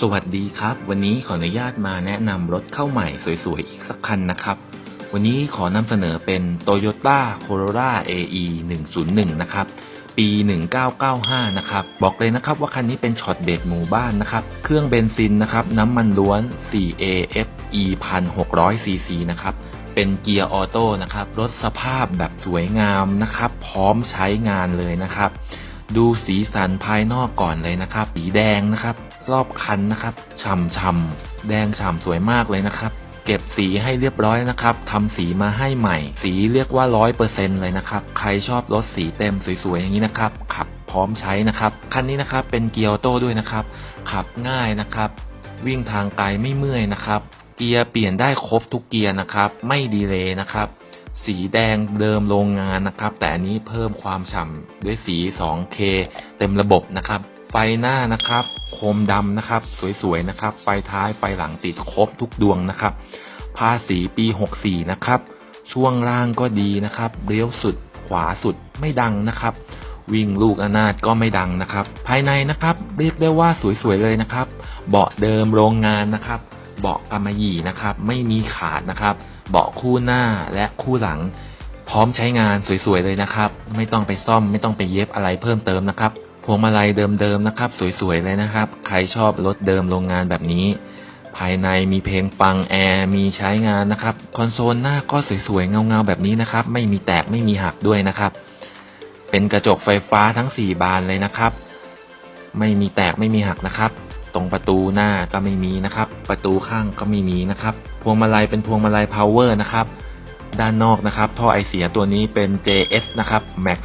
สวัสดีครับ วันนี้ขออนุญาตมาแนะนำรถเข้าใหม่สวยๆ อีกสักคันนะครับ วันนี้ขอนำเสนอเป็น Toyota Corolla AE 101 นะครับ ปี 1995 นะครับ บอกเลยนะครับว่าคันนี้เป็นช็อตเบรกหมู่บ้านนะครับ เครื่องเบนซินนะครับ น้ำมันล้วน 4AFE 1600 cc นะครับ เป็นเกียร์ออโต้นะครับ รถสภาพแบบสวยงามนะครับ พร้อมใช้งานเลยนะครับ ดูสีสันภายนอกก่อนเลยนะครับ สีแดงนะครับ รอบคันนะครับฉ่ำๆแดงฉ่ำสวยมากเลยนะครับ เก็บสีให้เรียบร้อยนะครับทำสีมาให้ใหม่ สีเรียกว่าร้อยเปอร์เซ็นเลยนะครับ ใครชอบรถสีเต็มสวยๆอย่างนี้นะครับ ขับพร้อมใช้นะครับ คันนี้นะครับเป็นเกียร์โต้ด้วยนะครับ ขับง่ายนะครับ วิ่งทางไกลไม่เมื่อยนะครับ เกียร์เปลี่ยนได้ครบทุกเกียร์นะครับ ไม่ดีเลยนะครับ สีแดงเดิมโรงงานนะครับ แต่อันนี้เพิ่มความฉ่ำด้วยสี 2K เต็มระบบนะครับ ไฟหน้านะครับ โคมดำนะครับ สวยๆนะครับ ไฟท้ายไฟหลังติดครบทุกดวงนะครับ ภาษีปี 64 นะครับ ช่วงล่างก็ดีนะครับเลี้ยวสุดขวาสุดไม่ดังนะครับ วิ่งลูกอนาถก็ไม่ดังนะครับ ภายในนะครับเรียกได้ว่าสวยๆเลยนะครับ เบาะเดิมโรงงานนะครับ เบาะกำมะหยี่นะครับ ไม่มีขาดนะครับ เบาะคู่หน้าและคู่หลัง พร้อมใช้งานสวยๆเลยนะครับ ไม่ต้องไปซ่อมไม่ต้องไปเย็บอะไรเพิ่มเติมนะครับพวงมาลัยเดิมๆนะครับ สวยๆเลยนะครับ ใครชอบรถเดิมโรงงานแบบนี้ ภายในมีเพลงฟังแอร์มีใช้งานนะครับ คอนโซลหน้าก็สวยๆเงาๆแบบนี้นะครับ ไม่มีแตกไม่มีหักด้วยนะครับ เป็นกระจกไฟฟ้าทั้ง 4 บานเลยนะครับ ไม่มีแตกไม่มีหักนะครับ ตรงประตูหน้าก็ไม่มีนะครับ ประตูข้างก็ไม่มีนะครับ พวงมาลัยเป็นพวงมาลัย power นะครับด้านนอกนะครับ ท่อไอเสียตัวนี้เป็น JS นะครับ Max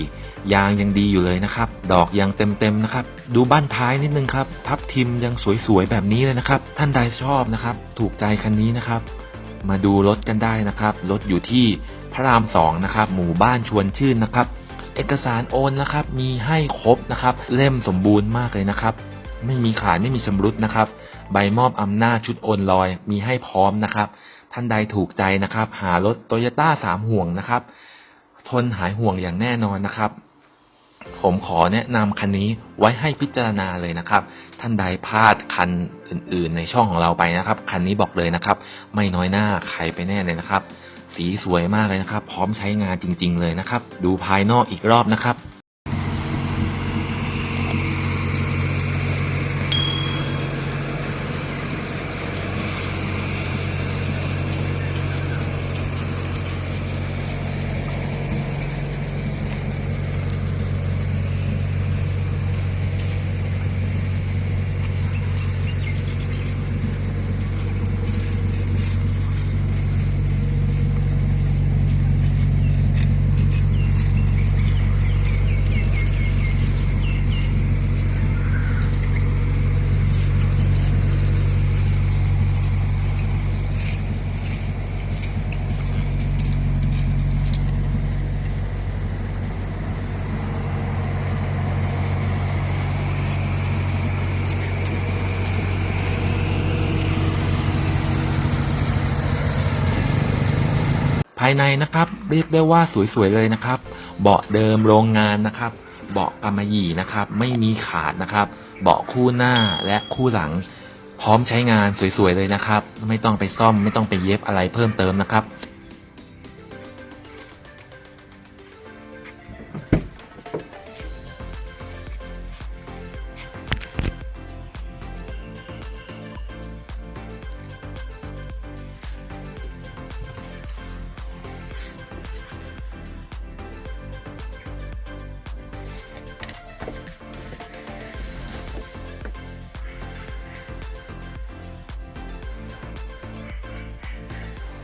14 ยางยังดีอยู่เลยนะครับ ดอกยังเต็มๆนะครับ ดูบ้านท้ายนิดนึงครับ ทับทิมยังสวยๆแบบนี้เลยนะครับ ท่านใดชอบนะครับ ถูกใจคันนี้นะครับ มาดูรถกันได้นะครับ รถอยู่ที่พระรามสองนะครับ หมู่บ้านชวนชื่นนะครับ เอกสารโอนนะครับ มีให้ครบนะครับ เล่มสมบูรณ์มากเลยนะครับ ไม่มีขาดไม่มีชำรุดนะครับ ใบมอบอำนาจชุดโอนลอยมีให้พร้อมนะครับ ท่านใดถูกใจนะครับ หารถโตโยต้าสามห่วงนะครับ ทนหายห่วงอย่างแน่นอนนะครับ ผมขอแนะนำคันนี้ไว้ให้พิจารณาเลยนะครับ ท่านใดพลาดคันอื่น ๆ ในช่องของเราไปนะครับ คันนี้บอกเลยนะครับ ไม่น้อยหน้าใครไปแน่เลยนะครับ สีสวยมากเลยนะครับ พร้อมใช้งานจริง ๆ เลยนะครับ ดูภายนอกอีกรอบนะครับายในนะครับ เรียกได้ว่าสวยๆเลยนะครับ เบาะเดิมโรงงานนะครับ เบาะกำมะหยี่นะครับ ไม่มีขาดนะครับ เบาะคู่หน้าและคู่หลัง พร้อมใช้งานสวยๆเลยนะครับ ไม่ต้องไปซ่อมไม่ต้องไปเย็บอะไรเพิ่มเติมนะครับ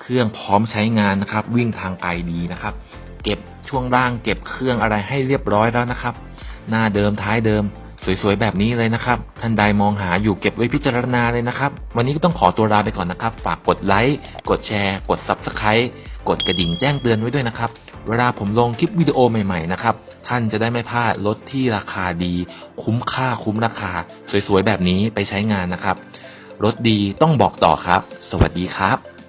เครื่องพร้อมใช้งานนะครับ วิ่งทางไกลดีนะครับ เก็บช่วงล่างเก็บเครื่องอะไรให้เรียบร้อยแล้วนะครับ หน้าเดิมท้ายเดิม สวยๆแบบนี้เลยนะครับ ท่านใดมองหาอยู่เก็บไว้พิจารณาเลยนะครับ วันนี้ก็ต้องขอตัวลาไปก่อนนะครับ ฝากกดไลค์กดแชร์ กด Subscribe กดกระดิ่งแจ้งเตือนไว้ด้วยนะครับ เวลาผมลงคลิปวิดีโอใหม่ๆนะครับท่านจะได้ไม่พลาดรถที่ราคาดี คุ้มค่าคุ้มราคา สวยๆแบบนี้ไปใช้งานนะครับรถดีต้องบอกต่อครับ สวัสดีครับ